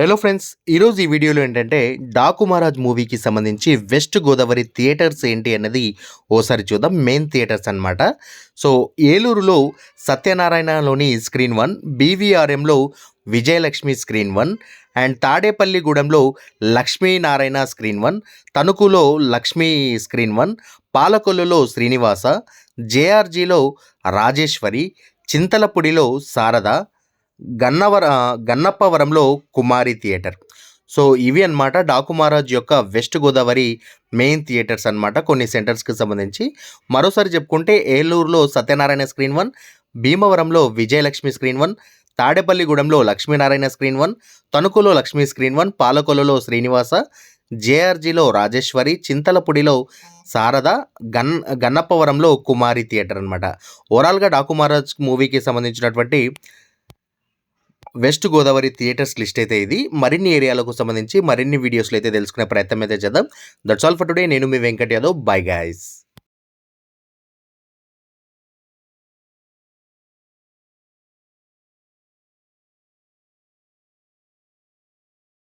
Hello friends ఈరోజు ఈ వీడియోలో ఏంటంటే డాకు మహారాజ్ మూవీకి సంబంధించి వెస్ట్ గోదావరి థియేటర్స్ ఏంటి అన్నది ఓసారి చూద్దాం మెయిన్ థియేటర్స్ అన్నమాట. సో ఏలూరులో సత్యనారాయణలోని స్క్రీన్ వన్ బీవీఆర్ఎంలో విజయలక్ష్మి స్క్రీన్ వన్ అండ్ తాడేపల్లిగూడెంలో లక్ష్మీనారాయణ స్క్రీన్ వన్ తణుకులో లక్ష్మీ స్క్రీన్ వన్ పాలకొల్లులో శ్రీనివాస జేఆర్జీలో రాజేశ్వరి చింతలపూడిలో శారద గన్నవర గన్నప్పవరంలో కుమారి థియేటర్. సో ఇవి అన్నమాట డాకుమారాజ్ యొక్క వెస్ట్ గోదావరి మెయిన్ థియేటర్స్ అనమాట కొన్ని సెంటర్స్కి సంబంధించి. మరోసారి చెప్పుకుంటే ఏలూరులో సత్యనారాయణ స్క్రీన్ వన్ భీమవరంలో విజయలక్ష్మి స్క్రీన్ వన్ తాడేపల్లిగూడెంలో లక్ష్మీనారాయణ స్క్రీన్ వన్ తణుకులో లక్ష్మీ స్క్రీన్ వన్ పాలకొలలో శ్రీనివాస జేఆర్జీలో రాజేశ్వరి చింతలపూడిలో శారద గన్ గన్నప్పవరంలో కుమారి థియేటర్ అనమాట ఓవరాల్గా డాకుమారాజ్ మూవీకి సంబంధించినటువంటి వెస్ట్ గోదావరి థియేటర్స్ లిస్ట్ అయితే ఇది. మరిన్ని ఏరియాలకు సంబంధించి మరిన్ని వీడియోస్లో అయితే తెలుసుకునే ప్రయత్నం అయితే చేద్దాం. దట్స్ ఆల్ ఫర్ టుడే నేను మీ వెంకట్ యాదవ్. Bye guys